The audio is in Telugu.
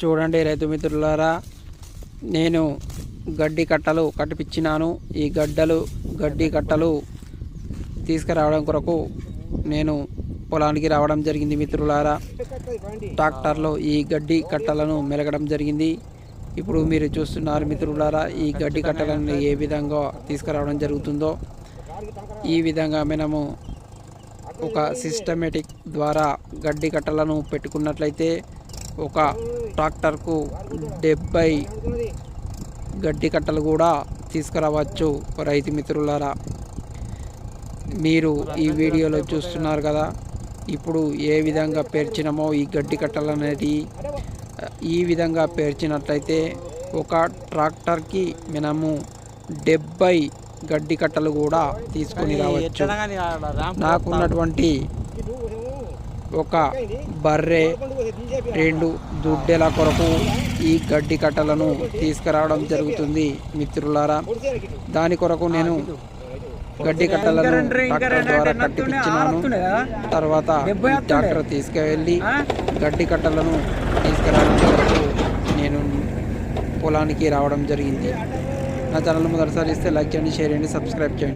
చూడండి రైతు మిత్రులారా నేను గడ్డి కట్టలు కట్టిపించినాను ఈ గడ్డలు గడ్డి కట్టలు తీసుకురావడం కొరకు నేను పొలానికి రావడం జరిగింది మిత్రులారా. ట్రాక్టర్లో ఈ గడ్డి కట్టలను మెలగడం జరిగింది. ఇప్పుడు మీరు చూస్తున్నారు మిత్రులారా ఈ గడ్డి కట్టలను ఏ విధంగా తీసుకురావడం జరుగుతుందో. ఈ విధంగా మనము ఒక సిస్టమేటిక్ ద్వారా గడ్డి కట్టలను పెట్టుకున్నట్లయితే ఒక ట్రాక్టర్కు డెబ్బై గడ్డి కట్టలు కూడా తీసుకురావచ్చు రైతు మిత్రులారా. మీరు ఈ వీడియోలో చూస్తున్నారు కదా ఇప్పుడు ఏ విధంగా పేర్చినామో ఈ గడ్డి కట్టలు అనేది ఈ విధంగా పేర్చినట్లయితే ఒక ట్రాక్టర్కి మనము డెబ్బై గడ్డి కట్టలు కూడా తీసుకొని రావచ్చు. నాకున్నటువంటి ఒక బర్రె రెండు దుడ్డెల కొరకు ఈ గడ్డి కట్టలను తీసుకురావడం జరుగుతుంది మిత్రులారా. దాని కొరకు నేను గడ్డి కట్టలను ట్రాక్టర్ ద్వారా కట్టిపించినాను తర్వాత ట్రాక్టర్ తీసుకువెళ్ళి గడ్డి కట్టలను తీసుకురావడం కొరకు నేను పొలానికి రావడం జరిగింది. నా ఛానల్ మొదటిసారి ఇస్తే లైక్ చేయండి షేర్ చేయండి సబ్స్క్రైబ్ చేయండి.